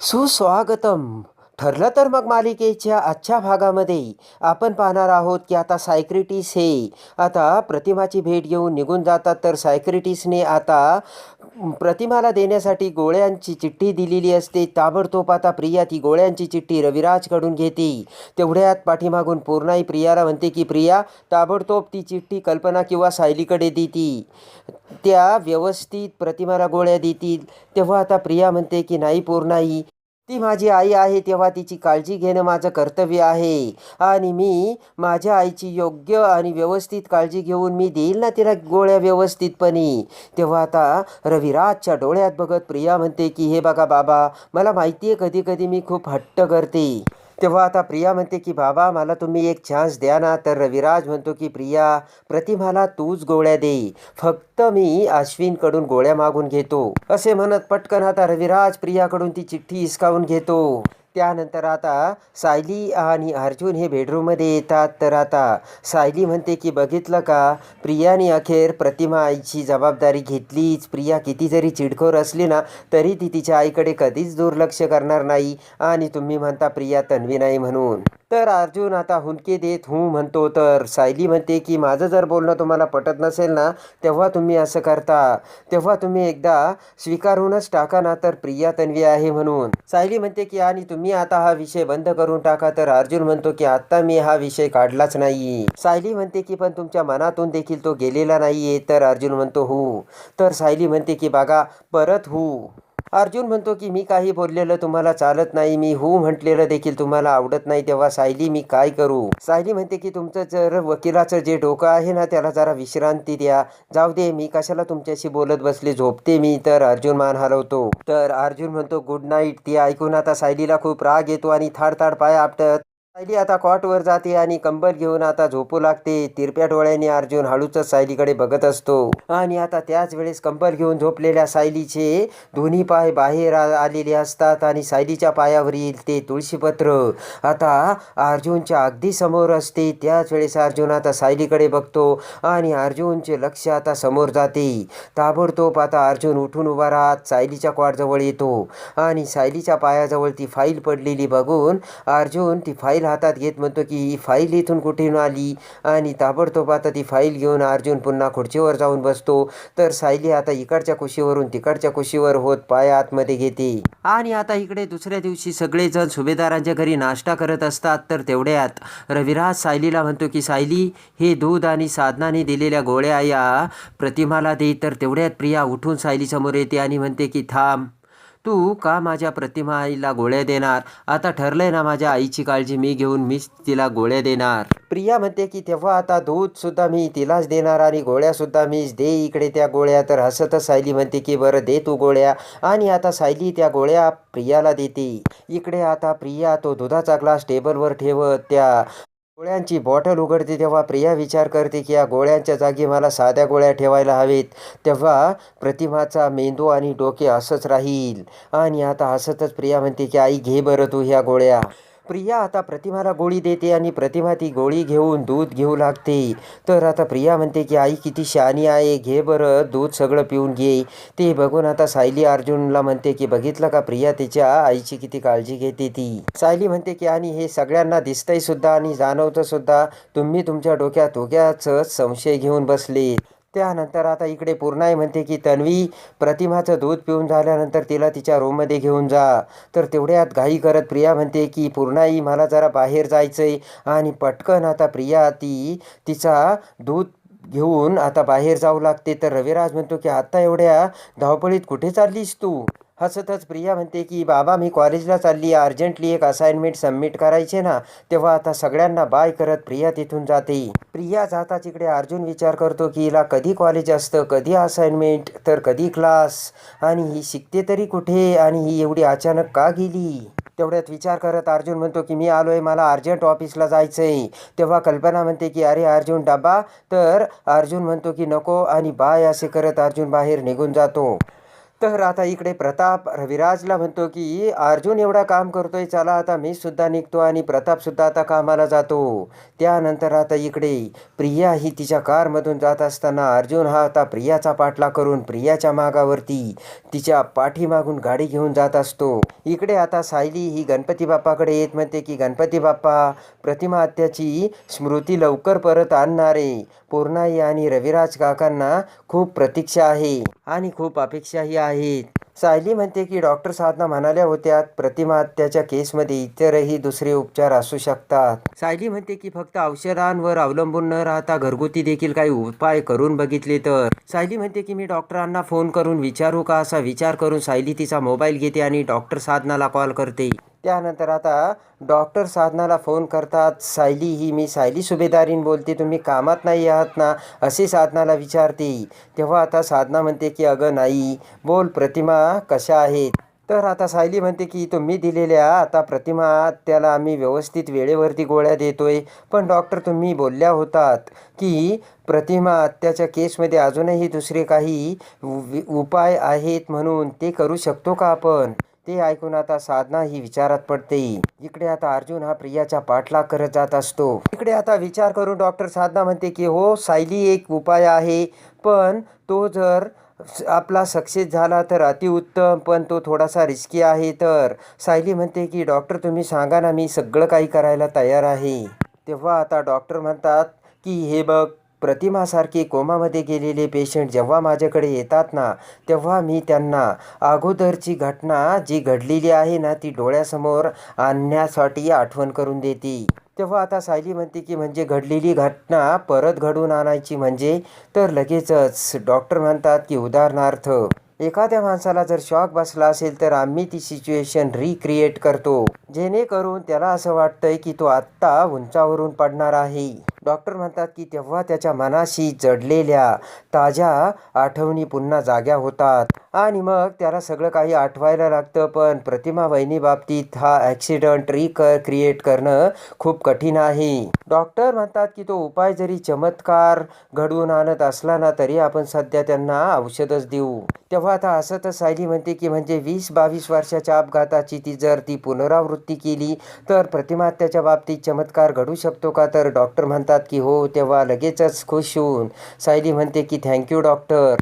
Susu ठरलं तर मग मालिकेच्या आजच्या भागामध्ये आपण पाहणार आहोत की आता सायक्रिटिस हे आता प्रतिमाची भेट घेऊन निघून जातात. तर सायक्रिटिसने आता प्रतिमाला देण्यासाठी गोळ्यांची चिठ्ठी दिलेली असते. ताबडतोब आता प्रिया ती गोळ्यांची चिठ्ठी रविराजकडून घेते. तेवढ्यात पाठीमागून पूर्णाई प्रियाला म्हणते की प्रिया ताबडतोब ती चिठ्ठी कल्पना किंवा सायलीकडे देती. त्या व्यवस्थित प्रतिमाला गोळ्या देतील. तेव्हा आता प्रिया म्हणते की नाही पूर्णाई ती माझी आई आहे तेव्हा तिची काळजी घेणं माझं कर्तव्य आहे. आणि मी माझ्या आईची योग्य आणि व्यवस्थित काळजी घेऊन मी देईल ना तिला गोळ्या व्यवस्थितपणे. तेव्हा आता रविराजच्या डोळ्यात बघत प्रिया म्हणते की हे बघा बाबा मला माहिती आहे कधी कधी मी खूप हट्ट करते. तेव्हा आता प्रिया म्हणते की बाबा मला तुम्ही एक चान्स द्या ना. तर रविराज म्हणतो की प्रिया प्रतिमाला तूच गोळ्या दे. फक्त मी अश्विनकडून गोळ्या मागून घेतो. असे म्हणत पटकन आता रविराज प्रियाकडून ती चिठ्ठी हिसकावून घेतो. त्यानंतर आता सायली आणि अर्जुन हे बेडरूममध्ये येतात. तर आता सायली म्हणते की बघितलं का? प्रियाने अखेर प्रतिमा आईची जबाबदारी घेतलीच. प्रिया किती जरी चिडखोर असली ना तरी ती तिच्या आईकडे कधीच दुर्लक्ष करणार नाही. आणि तुम्ही म्हणता प्रिया तन्वी नाही म्हणून. तर अर्जुन आता हुंदके देत हू म्हणतो. तर सायली म्हणते की माझं जर बोलणं तुम्हाला पटत नसेल ना तेव्हा तुम्ही असं करता. तेव्हा तुम्ही एकदा स्वीकारूनच टाका ना तर प्रिया तन्वी आहे म्हणून. सायली म्हणते की आणि तुम्ही आता हा विषय बंद करून टाका तर अर्जुन म्हणतो की आता मी हा विषय काढलाच नाही. सायली म्हणते की पण तुमच्या मनातून देखील तो गेलेला नाहीये. तर अर्जुन म्हणतो हो. तर सायली म्हणते की बागा परत हो. अर्जुन म्हणतो की मी काही बोललेलं तुम्हाला चालत नाही. मी हो म्हटलेलं देखील तुम्हाला आवडत नाही. तेव्हा सायली मी काय करू? सायली म्हणते की तुमचं जर वकिलाचं जे डोकं आहे ना त्याला जरा विश्रांती द्या. जाऊ दे मी कशाला तुमच्याशी बोलत बसले? झोपते मी. तर अर्जुन मान हलवतो. तर अर्जुन म्हणतो गुड नाईट. ती ऐकून आता सायलीला खूप राग येतो आणि थाड थाड पाय आपटत सायली आता कॉटवर जाते आणि कंबल घेऊन आता झोपू लागते. तिरप्या डोळ्याने अर्जुन हळूच सायलीकडे बघत असतो. आणि आता त्याच वेळेस कंबल घेऊन झोपलेल्या सायलीचे दोन्ही पाय बाहेर आलेले असतात आणि सायलीच्या पायावरील ते तुळशीपत्र आता अर्जुनच्या अगदी समोर असते. त्याच वेळेस अर्जुन आता सायलीकडे बघतो आणि अर्जुनचे लक्ष आता समोर जाते. ताबडतोब आता अर्जुन उठून उभा राहत सायलीच्या कॉटजवळ येतो आणि सायलीच्या पायाजवळ ती फाईल पडलेली बघून अर्जुन ती फाईल हातात घेत म्हणतो की ही फाईल इथून कुठून आली? आणि ताबडतोब आता ती फाईल घेऊन अर्जुन पुन्हा खुर्चीवर जाऊन बसतो. तर सायली आता इकडच्या कुशीवरून तिकडच्या कुशीवर होत पाय आतमध्ये घेते. आणि आता इकडे दुसऱ्या दिवशी सगळेजण सुभेदारांच्या घरी नाश्ता करत असतात. तर तेवढ्यात रविराज सायलीला म्हणतो की सायली हे दूध आणि साधनाने दिलेल्या गोळ्या या प्रतिमाला दे. तर तेवढ्यात प्रिया उठून सायलीसमोर येते आणि म्हणते की थांब. तू का माझ्या प्रतिमा आईला गोळ्या देणार? आता ठरलंय ना माझ्या आईची काळजी मी घेऊन मीच तिला गोळ्या देणार. प्रिया म्हणते की तेव्हा आता दूध सुद्धा मी तिलाच देणार आणि गोळ्या सुद्धा मीच दे इकडे त्या गोळ्या. तर हसतच सायली म्हणते की बरं दे तू गोळ्या. आणि आता सायली त्या गोळ्या प्रियाला देते. इकडे आता प्रिया तो दुधाचा ग्लास टेबलवर ठेवत त्या गोळ्यांची बॉटल उघडते तेव्हा प्रिया विचार करते की या गोळ्यांच्या जागी मला साध्या गोळ्या ठेवायला हवेत. तेव्हा प्रतिमाचा मेंदू आणि डोके असंच राहील. आणि आता हसतच प्रिया म्हणते की आई घे बरं तू ह्या गोळ्या. प्रिया आता प्रतिमाला गोळी देते आणि प्रतिमा ती गोळी घेऊन दूध घेऊ लागते. तर आता प्रिया म्हणते की आई किती शहाणी आहे. घे बरं दूध सगळं पिऊन घे. ते बघून आता सायली अर्जुनला म्हणते की बघितलं का प्रिया तिच्या आईची किती काळजी घेते ती? सायली म्हणते की आणि हे सगळ्यांना दिसतंय सुद्धा आणि जाणवतं सुद्धा. तुम्ही तुमच्या डोक्यात उग्याच संशय घेऊन बसले त्यानंतर आता इकडे पूर्णाई म्हणते की तन्वी प्रतिमाचं दूध पिऊन झाल्यानंतर तिला तिच्या रूममध्ये घेऊन जा. तर तेवढ्यात घाई करत प्रिया म्हणते की पूर्णाई मला जरा बाहेर जायचं आहे आणि पटकन आता प्रिया ती तिचा दूध घेऊन आता बाहेर जाऊ लागते. तर रविराज म्हणतो की आत्ता एवढ्या धावपळीत कुठे चाललीस तू? हसतच प्रिया म्हणते की बाबा मी कॉलेजला चालली आहे. अर्जंटली एक असाइनमेंट सबमिट करायचे ना तेव्हा आता सगळ्यांना बाय करत प्रिया तिथून जाते. प्रिया जाता तिकडे अर्जुन विचार करतो की हिला कधी कॉलेज असतं? कधी असाइनमेंट तर कधी क्लास आणि ही शिकते तरी कुठे? आणि ही एवढी अचानक का गेली? तेवढ्यात विचार करत अर्जुन म्हणतो की मी आलोय मला अर्जंट ऑफिसला जायचं आहे तेव्हा कल्पना म्हणते की अरे अर्जुन डबा तर अर्जुन म्हणतो की नको. आणि बाय असे करत अर्जुन बाहेर निघून जातो. तर आता इकडे प्रताप रविराजला म्हणतो की अर्जुन एवढा काम करतोय चला आता मी सुद्धा निघतो आणि प्रताप सुद्धा आता कामाला जातो. त्यानंतर आता इकडे प्रिया ही तिच्या कारमधून जात असताना अर्जुन हा आता प्रियाचा पाठला करून प्रियाच्या मागावरती तिच्या पाठीमागून गाडी घेऊन जात असतो. इकडे आता सायली ही गणपती बाप्पाकडे येत म्हणते की गणपती बाप्पा प्रतिमा हत्याची स्मृती लवकर परत आणणारे पूर्णाई आणि रविराज काकांना खूप प्रतीक्षा आहे आणि खूप अपेक्षाही आहेत. सायली म्हणते की डॉक्टर साधना म्हणाल्या होत्या प्रतिमा हत्याच्या केसमध्ये इतरही दुसरे उपचार असू शकतात. सायली म्हणते की फक्त औषधांवर अवलंबून न राहता घरगुती देखील काही उपाय करून बघितले तर. सायली म्हणते की मी डॉक्टरांना फोन करून विचारू का? असा विचार करून सायली तिचा मोबाईल घेते आणि डॉक्टर साधनाला कॉल करते. त्यानंतर आता डॉक्टर साधनाला फोन करतात सायली ही मी सायली सुभेदारीन बोलते तुम्ही कामात नाही आहात ना? असे साधनाला विचारते. तेव्हा आता साधना म्हणते की अगं नाही बोल प्रतिमा कशा आहेत? तर आता सायली म्हणते की तुम्ही दिलेल्या आता प्रतिमा त्याला आम्ही व्यवस्थित वेळेवरती गोळ्या देतोय. पण डॉक्टर तुम्ही बोलल्या होतात की प्रतिमा हत्याच्या केसमध्ये अजूनही दुसरे काही उ- उपाय आहेत म्हणून ते करू शकतो का आपण? ते ऐकून आता साधना ही विचारात पडते. इकडे आता अर्जुन हा प्रियाचा पाठलाग करत जात असतो. इकडे आता विचार करून डॉक्टर साधना म्हणते की हो सायली एक उपाय आहे पण तो जर आपला सक्सेस झाला तर अतिउत्तम पण तो थोडासा रिस्की आहे तर. सायली म्हणते की डॉक्टर तुम्ही सांगा ना मी सगळं काही करायला तयार आहे. तेव्हा आता डॉक्टर म्हणतात की हे बघ प्रतिमासारखे कोमामध्ये गेलेले पेशंट जेव्हा माझ्याकडे येतात ना तेव्हा मी त्यांना अगोदरची घटना जी घडलेली आहे ना ती डोळ्यासमोर आणण्यासाठी आठवण करून देते. तेव्हा आता सायली म्हणते की म्हणजे घडलेली घटना परत घडून आणायची म्हणजे? तर लगेचच डॉक्टर म्हणतात की उदाहरणार्थ एखाद्या माणसाला जर शॉक बसला असेल तर आम्ही ती सिच्युएशन रिक्रिएट करतो. जेणेकरून त्याला असं वाटतंय की तो आत्ता उंचावरून पडणार आहे. डॉक्टर म्हणतात की तेव्हा त्याच्या मनाशी जडलेल्या ताज्या आठवणी पुन्हा जाग्या होतात. आणि मग त्याला सगळं काही आठवायला लागतं पण प्रतिमा वहिनी बाबतीत हा ॲक्सिडंट रिक क्रिएट करणं खूप कठीण आहे. डॉक्टर म्हणतात की तो उपाय जरी चमत्कार घडवून आणत असला ना तरी आपण सध्या त्यांना औषधच देऊ. तेव्हा आता असं तर सायली म्हणते की म्हणजे वीस बावीस वर्षाच्या अपघाताची ती जर ती पुनरावृत्ती केली तर प्रतिमात्याच्या बाबतीत चमत्कार घडू शकतो का? तर डॉक्टर म्हणतात की हो तेव्हा लगेचच खुश होऊन सायली म्हणते की थँक्यू डॉक्टर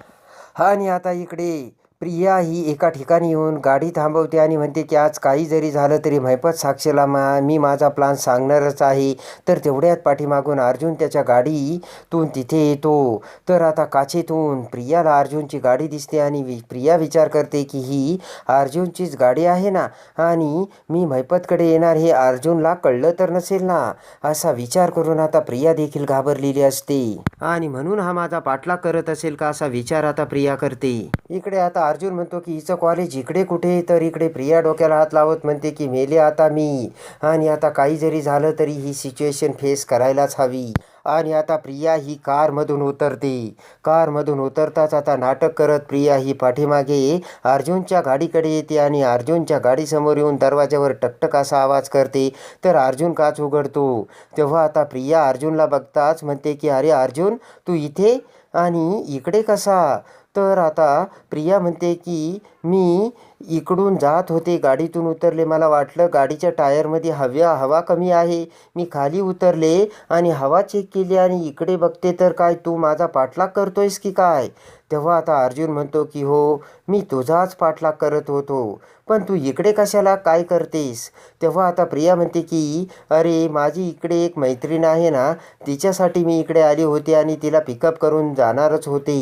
आणि आता इकडे प्रिया ही एका ठिकाणी येऊन गाडी थांबवते आणि म्हणते की आज काही जरी झालं तरी महिपत साक्षीला मा मी माझा प्लान सांगणारच आहे. तर तेवढ्यात पाठीमागून अर्जुन त्याच्या गाडीतून तिथे येतो. तर आता काचेतून प्रियाला अर्जुनची गाडी दिसते आणि वि प्रिया विचार करते की ही अर्जुनचीच गाडी आहे ना? आणि मी महिपतकडे येणार हे अर्जुनला कळलं तर नसेल ना? असा विचार करून आता प्रिया देखील घाबरलेली असते. आणि म्हणून हा माझा पाठलाग करत असेल का असा विचार आता प्रिया करते. इकडे आता अर्जुन म्हणतो की हिचं कॉलेज इकडे कुठे? तर इकडे प्रिया डोक्याला हात लावत म्हणते की मेले आता मी. आणि आता काही जरी झालं तरी ही सिच्युएशन फेस करायलाच हवी. आणि आता प्रिया ही कारमधून उतरते. कारमधून उतरताच आता नाटक करत प्रिया ही पाठीमागे अर्जुनच्या गाडीकडे येते आणि अर्जुनच्या गाडीसमोर येऊन दरवाज्यावर टकटक असा आवाज करते. तर अर्जुन काच उघडतो. तेव्हा आता प्रिया अर्जुनला बघताच म्हणते की अरे अर्जुन तू इथे? आणि इकडे कसा? तर आता प्रिया म्हणते की मी इकडून जात होते. गाडीतून उतरले. मला वाटलं गाडीच्या टायरमध्ये हव्या हवा कमी आहे. मी खाली उतरले आणि हवा चेक केली आणि इकडे बघते तर काय तू माझा पाठलाग करतोयस की काय? तेव्हा आता अर्जुन म्हणतो की हो मी तुझाच पाठलाग करत होतो. पण तू इकडे कशाला काय करतेस? तेव्हा आता प्रिया म्हणते की अरे माझी इकडे एक मैत्रीण आहे ना तिच्यासाठी मी इकडे आली होती आणि तिला पिकअप करून जाणारच होते.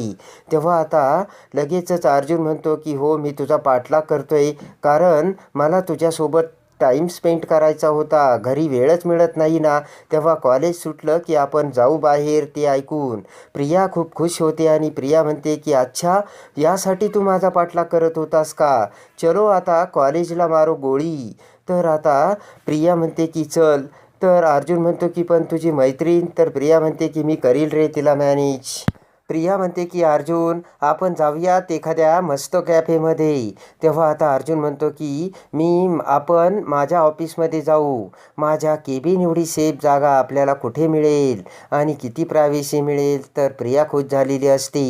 तेव्हा आता लगेचच अर्जुन म्हणतो की हो मी तुझा पाठलाग करतोय. कारण मला तुझ्यासोबत टाईम स्पेंड करायचा होता. घरी वेळच मिळत नाही ना. तेव्हा कॉलेज सुटलं की आपण जाऊ बाहेर ते ऐकून. प्रिया खूप खुश होते आणि प्रिया म्हणते की अच्छा यासाठी तू माझा पाठलाग करत होतास का? चलो आता कॉलेजला मारो गोळी. तर आता प्रिया म्हणते की चल. तर अर्जुन म्हणतो की पण तुझी मैत्रीण. तर प्रिया म्हणते की मी करील रे तिला मॅनेज. प्रिया म्हणते की अर्जुन आपण जाऊयात एखाद्या मस्त कॅफेमध्ये. तेव्हा आता अर्जुन म्हणतो की मी आपण माझ्या ऑफिसमध्ये जाऊ. माझ्या केबिन एवढी सेफ जागा आपल्याला कुठे मिळेल आणि किती प्रायव्हेसी मिळेल? तर प्रिया खुश झालेली असते.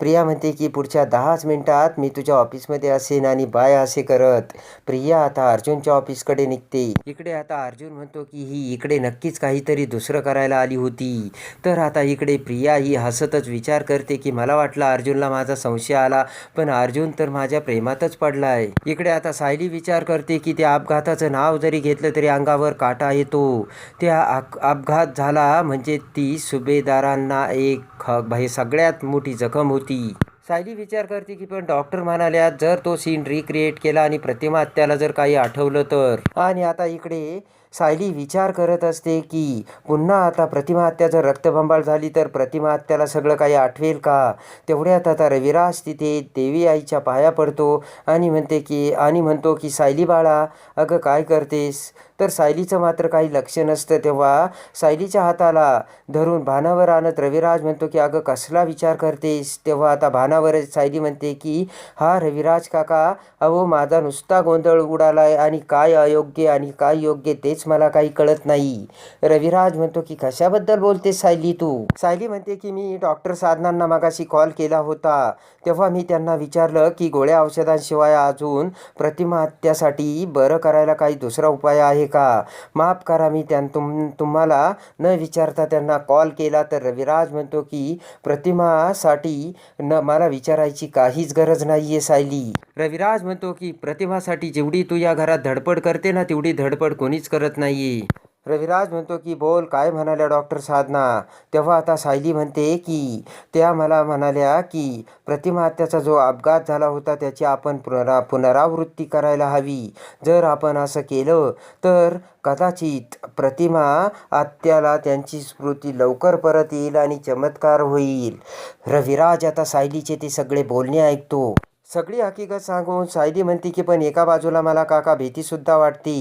प्रिया म्हणते की पुढच्या दहाच मिनटात मी तुझ्या ऑफिसमध्ये असेन आणि बाय असे करत. प्रिया आता अर्जुनच्या ऑफिसकडे निघते. इकडे आता अर्जुन म्हणतो की ही इकडे नक्कीच काहीतरी दुसरं करायला आली होती. तर आता इकडे प्रिया ही हसतच विचार करते की मला वाटलं अर्जुनला माझा संशय आला पण अर्जुन तर माझ्या प्रेमातच पडलाय इकडे आता सायली विचार करते की त्या अपघाताचं नाव जरी घेतलं तरी अंगावर काटा येतो. त्या अपघात झाला म्हणजे ती सुभेदारांना एक हे सगळ्यात मोठी जखम होती. सायली विचार करते की पण डॉक्टर म्हणाल्या जर तो सीन रिक्रिएट केला आणि प्रतिमा त्याला जर काही आठवलं तर. आणि आता इकडे सायली विचार करत असते की पुन्हा आता प्रतिमा हत्या जर रक्तबंबाळ झाली तर प्रतिमा हत्याला सगळं काही आठवेल का? तेवढ्यात आता रविराज तिथे देवी आईच्या पाया पडतो आणि म्हणते की आणि म्हणतो की सायली बाळा अगं काय करतेस? तर सायलीचं मात्र काही लक्ष नसतं तेव्हा सायलीच्या हाताला धरून भानावर आणत रविराज म्हणतो की अगं कसला विचार करतेस? तेव्हा आता भानावरच सायली म्हणते की हा रविराज काका अहो माझा नुसता गोंधळ उडाला आहे आणि काय अयोग्य आणि काय योग्य तेच मला काही कळत नाही. रविराज म्हणतो की कशाबद्दल बोलतेस सायली तू? सायली म्हणते की मी डॉक्टर साधनांना मागाशी कॉल केला होता. तेव्हा मी त्यांना विचारलं की गोळ्या औषधांशिवाय अजून प्रतिमा हत्यासाठी बरं करायला काही दुसरा उपाय आहे का? माफ करा मी त्यां तुम तुम्हाला न विचारता त्यांना कॉल केला तर रविराज म्हणतो की प्रतिमासाठी न मला विचारायची काहीच गरज नाही आहे सायली. रविराज म्हणतो की प्रतिमासाठी जेवढी तू या घरात धडपड करते ना तेवढी धडपड कोणीच करत नाही रविराज म्हणतो की बोल काय म्हणाल्या डॉक्टर साधना? तेव्हा आता सायली म्हणते की त्या मला म्हणाल्या की प्रतिमा हत्याचा जो अपघात झाला होता त्याची आपण पुनरा पुनरावृत्ती करायला हवी. जर आपण असं केलं तर कदाचित प्रतिमा आत्याला त्यांची स्मृती लवकर परत येईल आणि चमत्कार होईल. रविराज आता सायलीचे ते सगळे बोलणे ऐकतो. सगळी हकीकत सांगून सायली म्हणते की पण एका बाजूला मला काका भीतीसुद्धा वाटते.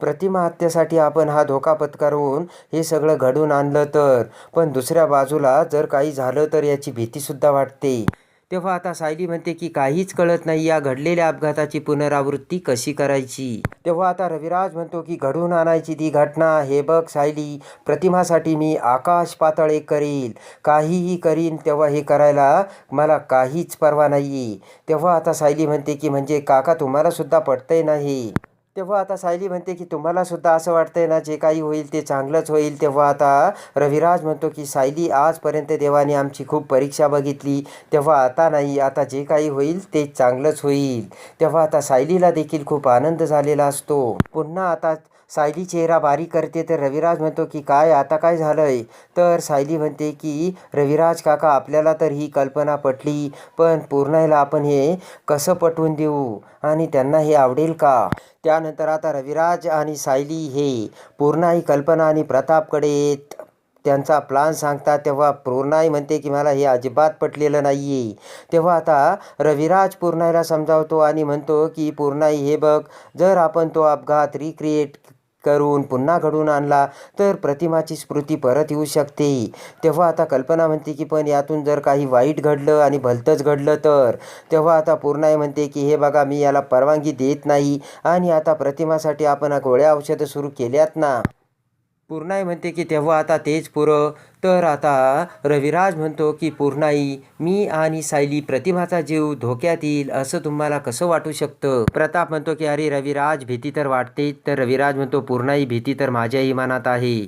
प्रतिमाहत्येसाठी आपण हा धोका पत्करून हे सगळं घडून आणलं तर. पण दुसऱ्या बाजूला जर काही झालं तर याची भीतीसुद्धा वाटते. तेव्हा आता सायली म्हणते की काहीच कळत नाही या घडलेल्या अपघाताची पुनरावृत्ती कशी करायची. तेव्हा आता रविराज म्हणतो की घडून आणायची ती घटना. हे बघ सायली प्रतिमासाठी मी आकाश पातळ एक करील. काहीही करीन तेव्हा हे करायला मला काहीच परवा नाही आहे तेव्हा आता सायली म्हणते की म्हणजे काका तुम्हाला सुद्धा पटतंय नाही. तेव्हा आता सायली म्हणते की तुम्हाला सुद्धा असं वाटतंय ना जे काही होईल ते चांगलंच होईल. तेव्हा आता रविराज म्हणतो की सायली आजपर्यंत देवाने आमची खूप परीक्षा बघितली. तेव्हा आता नाही आता जे काही होईल ते चांगलंच होईल. तेव्हा आता सायलीला देखील खूप आनंद झालेला असतो. पुन्हा आता सायली चेहरा बारीक करते तर रविराज म्हणतो की काय आता काय झालंय? तर सायली म्हणते की रविराज काका आपल्याला तर ही कल्पना पटली पण पूर्णाईला आपण हे कसं पटवून देऊ? आणि त्यांना हे आवडेल का? त्यानंतर आता रविराज आणि सायली हे पूर्णाई कल्पना आणि प्रतापकडे त्यांचा प्लान सांगतात तेव्हा पूर्णाई म्हणते की मला हे अजिबात पटलेलं नाही आहे तेव्हा आता रविराज पूर्णाईला समजावतो आणि म्हणतो की पूर्णाई हे बघ जर आपण तो अपघात रिक्रिएट करून पुन्हा घडून आणला तर प्रतिमाची स्मृती परत येऊ शकते. तेव्हा आता कल्पना म्हणते की पण यातून जर काही वाईट घडलं आणि भलतंच घडलं तर? तेव्हा आता पूर्णाई म्हणते की हे बघा मी याला परवानगी देत नाही आणि आता प्रतिमासाठी आपण गोळ्या औषधं सुरू केल्यात ना? पूर्णाई म्हणते की तेव्हा आता तेच पुरं. तर आता रविराज म्हणतो की पूर्णाई मी आणि सायली प्रतिमाचा जीव धोक्यात येईल असं तुम्हाला कसं वाटू शकतं? प्रताप म्हणतो की अरे रविराज भीती तर वाटते तर रविराज म्हणतो पूर्णाई भीती तर माझ्याही मनात आहे.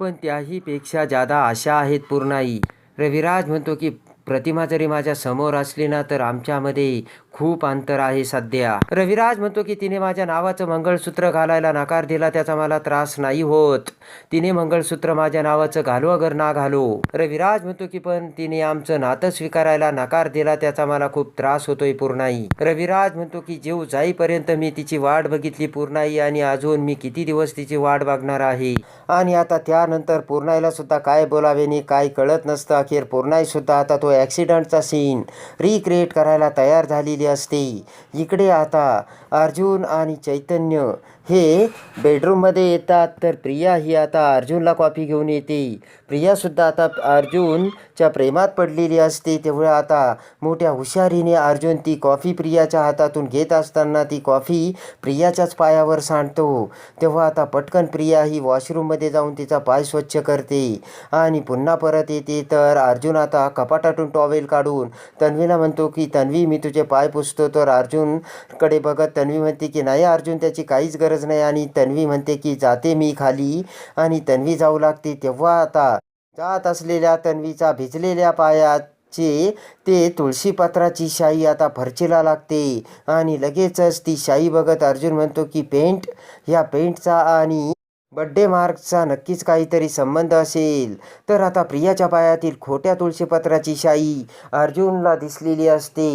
पण त्याहीपेक्षा जादा आशा आहेत पूर्णाई. रविराज म्हणतो की प्रतिमा जरी माझ्यासमोर असली ना तर आमच्यामध्ये खूप अंतर आहे सध्या. रविराज म्हणतो की तिने माझ्या नावाचं मंगळसूत्र घालायला नकार दिला त्याचा मला त्रास नाही होत. तिने मंगळसूत्र माझ्या नावाचं घालो अगर ना घालो. रविराज म्हणतो की पण तिने आमचं नातं स्वीकारायला नकार दिला त्याचा मला खूप त्रास होतोय पूर्णाई. रविराज म्हणतो की जीव जाईपर्यंत मी तिची वाट बघितली पूर्णाई आणि अजून मी किती दिवस तिची वाट बघणार आहे? आणि आता त्यानंतर पूर्णाईला सुद्धा काय बोलावे नाही काय कळत नसतं. अखेर पूर्णाई सुद्धा आता तो ॲक्सिडंटचा सीन रिक्रिएट करायला तयार झाली असते. इकडे आता अर्जुन आणि चैतन्य हे बेडरूममध्ये येतात. तर प्रिया ही आता अर्जुनला कॉफी घेऊन येते. प्रियासुद्धा आता अर्जुनच्या प्रेमात पडलेली असते. तेव्हा आता मोठ्या हुशारीने अर्जुन ती कॉफी प्रियाच्या हातातून घेत असताना ती कॉफी प्रियाच्याच पायावर सांडतो. तेव्हा आता पटकन प्रिया ही वॉशरूममध्ये जाऊन तिचा पाय स्वच्छ करते. आणि पुन्हा परत येते. तर अर्जुन आता कपाटातून टॉवेल काढून तन्वीला म्हणतो की तन्वी मी तुझे पाय पुसतो. तर अर्जुनकडे बघत तन्वी म्हणते की नाही अर्जुन त्याची काहीच गरज गरज नाही. आणि तन्वी म्हणते की जाते मी खाली आणि तन्वी जाऊ लागते. तेव्हा आता जात असलेल्या तन्वीचा भिजलेल्या पायाचे ते तुळशीपत्राची शाई आता फरचीला लागते. आणि लगेचच ती शाई बघत अर्जुन म्हणतो की पेंट ह्या पेंटचा आणि बड्डे मार्कचा नक्कीच काहीतरी संबंध असेल. तर आता प्रियाच्या पायातील खोट्या तुळशीपत्राची शाई अर्जुनला दिसलेली असते.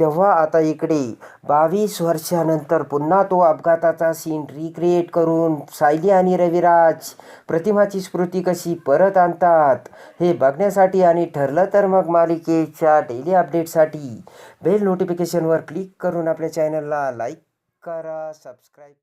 तेव्हा आता इकडे बावीस वर्षानंतर पुन्हा तो अपघाताचा सीन रिक्रिएट करून सायली आणि रविराज प्रतिमाची स्मृती कशी परत आणतात हे बघण्यासाठी आणि ठरलं तर मग मालिकेच्या डेली अपडेटसाठी बेल नोटिफिकेशनवर क्लिक करून आपल्या चॅनलला लाईक करा सबस्क्राईब